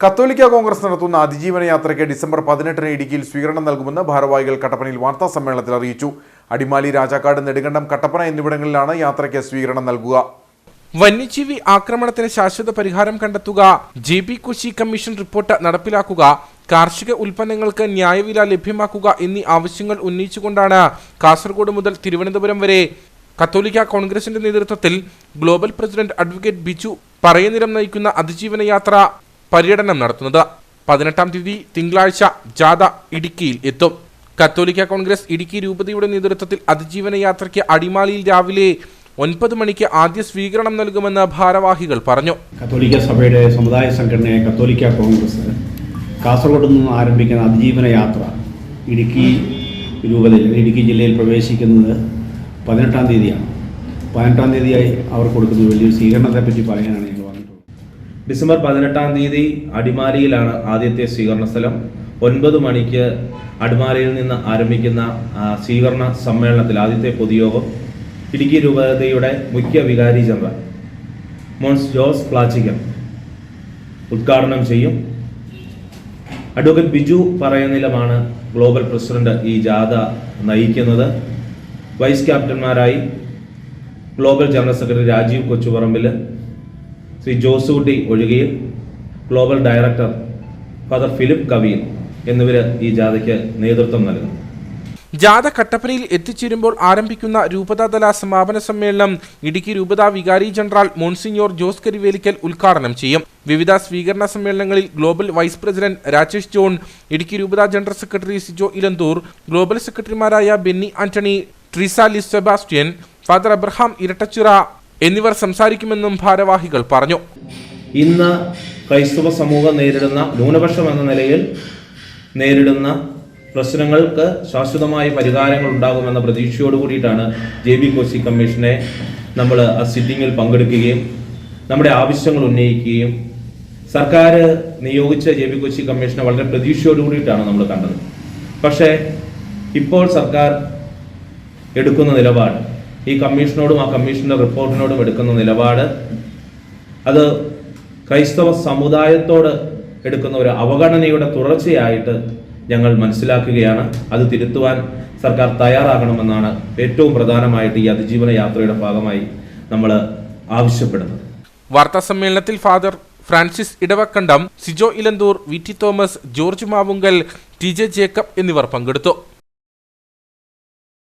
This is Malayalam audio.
കത്തോലിക്ക കോൺഗ്രസ് നടത്തുന്ന അതിജീവന യാത്രയ്ക്ക് ഡിസംബർ പതിനെട്ടിന് ഇടുക്കിയിൽ സ്വീകരണം നൽകുമെന്ന് ഭാരവാഹികൾ കട്ടപ്പനയിൽ വാർത്താ സമ്മേളനത്തിൽ അറിയിച്ചു. അടിമാലി രാജാക്കാട് നെടുങ്കണ്ടം കട്ടപ്പന എന്നിവിടങ്ങളിലാണ് യാത്രയ്ക്ക് സ്വീകരണം നൽകുക. വന്യജീവി ആക്രമണത്തിന് ശാശ്വത പരിഹാരം കണ്ടെത്തുക. J B Kochi commission report നടപ്പിലാക്കുക. കാർഷിക ഉൽപ്പന്നങ്ങൾക്ക് ന്യായവില ലഭ്യമാക്കുക എന്നീ ആവശ്യങ്ങൾ ഉന്നയിച്ചുകൊണ്ടാണ് കാസർഗോഡ് മുതൽ തിരുവനന്തപുരം വരെ. കത്തോലിക്ക കോൺഗ്രസിന്റെ നേതൃത്വത്തിൽ global president advocate Biju Parayaniram നയിക്കുന്ന അതിജീവന യാത്ര. പര്യടനം നടത്തുന്നത്. പതിനെട്ടാം തീയതി തിങ്കളാഴ്ച ജാഥ ഇടുക്കിയിൽ എത്തും. കത്തോലിക്ക കോൺഗ്രസ് ഇടുക്കി രൂപതയുടെ നേതൃത്വത്തിൽ അതിജീവന യാത്രയ്ക്ക് അടിമാലിയിൽ രാവിലെ ഒൻപത് മണിക്ക് ആദ്യ സ്വീകരണം നൽകുമെന്ന് ഭാരവാഹികൾ പറഞ്ഞു. കത്തോലിക്ക സഭയുടെ സമുദായ സംഘടനയായ കത്തോലിക്ക കോൺഗ്രസ് കാസർഗോഡ് നിന്ന് ആരംഭിക്കുന്ന അതിജീവന യാത്ര ഇടുക്കി രൂപതയിൽ ഇടുക്കി ജില്ലയിൽ പ്രവേശിക്കുന്നത് പതിനെട്ടാം തീയതിയാണ്. പതിനെട്ടാം തീയതിയായി അവർ കൊടുക്കുന്ന വലിയൊരു സ്വീകരണത്തെ പറ്റി പറയാനാണ് ഞങ്ങൾ വന്നിട്ടുള്ളത് ഡിസംബർ പതിനെട്ടാം തീയതി അടിമാലിയിലാണ് ആദ്യത്തെ സ്വീകരണ സ്ഥലം. ഒൻപത് മണിക്ക് അടിമാലിയിൽ നിന്ന് ആരംഭിക്കുന്ന സ്വീകരണ സമ്മേളനത്തിൽ ആദ്യത്തെ പൊതുയോഗം. ഇടുക്കി രൂപതയുടെ മുഖ്യ വികാരി ജനറൽ മോൺസ് ജോസ് പ്ലാച്ചിക്കൽ ഉദ്ഘാടനം ചെയ്യും. അഡ്വക്കേറ്റ് ബിജു പറയുന്നിലമാണ് ഗ്ലോബൽ പ്രസിഡന്റ് ഈ ജാഥ നയിക്കുന്നത്. Vice ക്യാപ്റ്റന്മാരായി global general secretary Rajeev Kochuparambil Shri Josootty Ozhukayil global director father Philip Kaveen എന്നിവർ ഈ ജാഥയ്ക്ക് നേതൃത്വം നൽകും ജാഥ കട്ടപ്പനയിൽ എത്തിച്ചേരുമ്പോൾ ആരംഭിക്കുന്ന രൂപതാതല സമാപന സമ്മേളനം ഇടുക്കി രൂപതാ വികാരി ജനറൽ മോൺസിഞ്ഞോർ ജോസ് കരിവേലിക്കൽ ഉദ്ഘാടനം ചെയ്യും. വിവിധ സ്വീകരണ സമ്മേളനങ്ങളിൽ global vice president Rajesh John Idukki രൂപതാ general secretary Sijo Elanthoor global സെക്രട്ടറിമാരായ ബെന്നി ആന്റണി ട്രീസ ലിസ് സെബാസ്റ്റ്യൻ ഫാദർ അബ്രഹാം ഇരട്ടച്ചിറ എന്നിവർ സംസാരിക്കുമെന്നും ഭാരവാഹികൾ പറഞ്ഞു. ഇന്ന് ക്രൈസ്തവ സമൂഹം നേരിടുന്ന ന്യൂനപക്ഷം എന്ന നിലയിൽ നേരിടുന്ന പ്രശ്നങ്ങൾക്ക് ശാശ്വതമായ പരിഹാരങ്ങൾ ഉണ്ടാകുമെന്ന പ്രതീക്ഷയോട് കൂടിയിട്ടാണ് ജെ ബി കോശി കമ്മീഷനെ നമ്മൾ ആ സിറ്റിങ്ങിൽ പങ്കെടുക്കുകയും നമ്മുടെ ആവശ്യങ്ങൾ ഉന്നയിക്കുകയും സർക്കാർ നിയോഗിച്ച ജെ ബി കൊച്ചി കമ്മീഷനെ വളരെ പ്രതീക്ഷയോട് കൂടിയിട്ടാണ് നമ്മൾ കണ്ടത്. പക്ഷേ ഇപ്പോൾ സർക്കാർ എടുക്കുന്ന നിലപാട് ഈ കമ്മീഷനോടും ആ കമ്മീഷന്റെ റിപ്പോർട്ടിനോടും എടുക്കുന്ന നിലപാട് അത് ക്രൈസ്തവ സമുദായത്തോട് എടുക്കുന്ന ഒരു അവഗണനയുടെ തുടർച്ചയായിട്ട് ഞങ്ങൾ മനസ്സിലാക്കുകയാണ്. അത് തിരുത്തുവാൻ സർക്കാർ തയ്യാറാകണമെന്നാണ് ഏറ്റവും പ്രധാനമായിട്ട് ഈ അതിജീവന യാത്രയുടെ ഭാഗമായി നമ്മൾ ആവശ്യപ്പെടുന്നത്. വാർത്താ സമ്മേളനത്തിൽ father Francis Edavakandam Sijo Elanthoor V T Thomas George Mavunkal T J Jacob എന്നിവർ പങ്കെടുത്തു.